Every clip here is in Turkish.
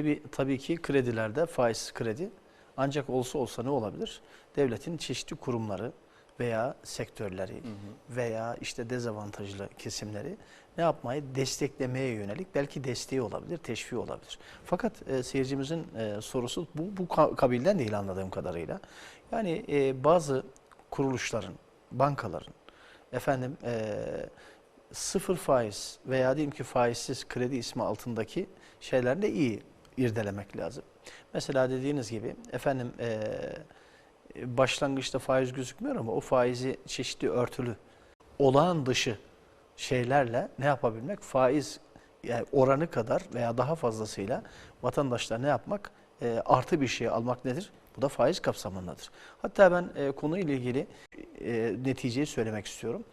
Tabii, tabii ki kredilerde faizsiz kredi ancak olsa olsa ne olabilir? Devletin çeşitli kurumları veya sektörleri veya işte dezavantajlı kesimleri ne yapmayı desteklemeye yönelik belki desteği olabilir, teşviki olabilir. Fakat e, seyircimizin e, sorusu bu, bu ka- kabilden değil anladığım kadarıyla. Yani e, bazı kuruluşların, bankaların efendim e, sıfır faiz veya diyelim ki faizsiz kredi ismi altındaki şeylerini de iyi irdelemek lazım. Mesela dediğiniz gibi efendim e, başlangıçta faiz gözükmüyor ama o faizi çeşitli örtülü olağan dışı şeylerle ne yapabilmek? Faiz yani oranı kadar veya daha fazlasıyla vatandaşlar ne yapmak? E, artı bir şey almak nedir? Bu da faiz kapsamındadır. Hatta ben e, konuyla ilgili e, neticeyi söylemek istiyorum.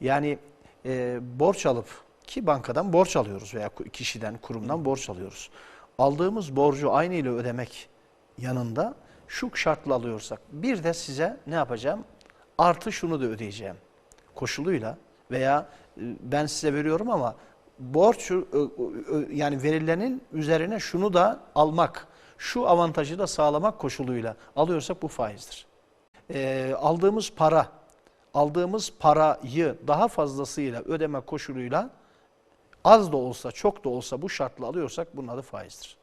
Yani e, borç alıp ki bankadan borç alıyoruz veya kişiden, kurumdan borç alıyoruz. Aldığımız borcu aynı ile ödemek yanında şu şartla alıyorsak bir de size ne yapacağım? Artı şunu da ödeyeceğim koşuluyla veya e, ben size veriyorum ama borç ö- ö- yani verilenin üzerine şunu da almak, şu avantajı da sağlamak koşuluyla alıyorsak bu faizdir. Ee, aldığımız para, aldığımız parayı daha fazlasıyla ödeme koşuluyla az da olsa çok da olsa bu şartla alıyorsak bunun adı faizdir.